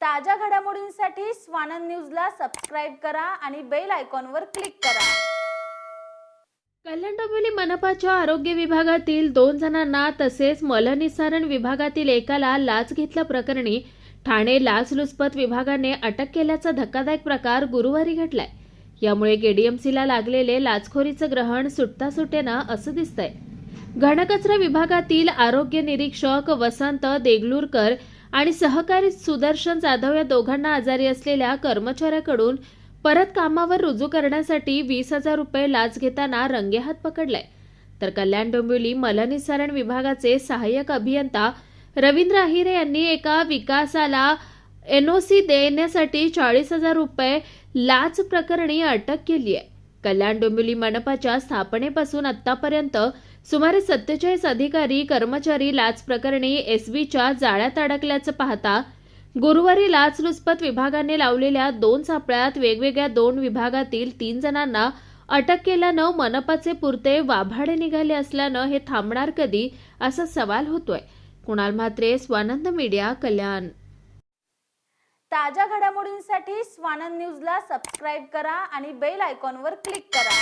ताज्या घडामोडींसाठी स्वानंद न्यूजला सबस्क्राईब करा आणि बेल आयकॉनवर क्लिक करा. कल्याण डोंबिवली मनपाच्या आरोग्य विभागातील दोन जणांना तसेच मलनिस्सारण विभागातील एकाला लाच घेतल्याप्रकरणी ठाणे लाचलुचपत विभागाने अटक केल्याचा धक्कादायक प्रकार गुरुवारी घडलाय. यामुळे केडीएमसीला लागलेले लाचखोरीचं ग्रहण सुटता सुटेना असं दिसतंय. घनकचरा विभागातील आरोग्य निरीक्षक वसंत देगलूरकर आणि सहकारी सुदर्शन जाधव या दोघांना आजारी असलेल्या कर्मचाऱ्याकडून परत कामावर रुजू करण्यासाठी वीस हजार रुपये लाच घेताना रंगेहात पकडलाय तर कल्याण डोंबिवली मलनिस्सारण विभागाचे सहाय्यक अभियंता रवींद्र अहिरे यांनी एका विकासाला एनओसी देण्यासाठी चाळीस हजार रुपये लाच प्रकरणी अटक केली आहे कल्याण डोंबिवली मनपाच्या स्थापनेपासून आतापर्यंत सुमारे सत्तेचाळीस अधिकारी कर्मचारी लाच प्रकरणी एसबीच्या जाळ्यात अडकल्याचं पाहता गुरुवारी लाचलुचपत विभागाने लावलेल्या दोन सापळ्यात वेगवेगळ्या दोन विभागातील तीन जणांना अटक केल्यानं मनपाचे पुरते वाभाडे निघाले असल्यानं हे थांबणार कधी असा सवाल होतोय. कुणाल म्हात्रे स्वानंद मीडिया कल्याण. ताज्या घडामोडींसाठी स्वानंद न्यूजला सबस्क्राईब करा आणि बेल आयकॉनवर क्लिक करा.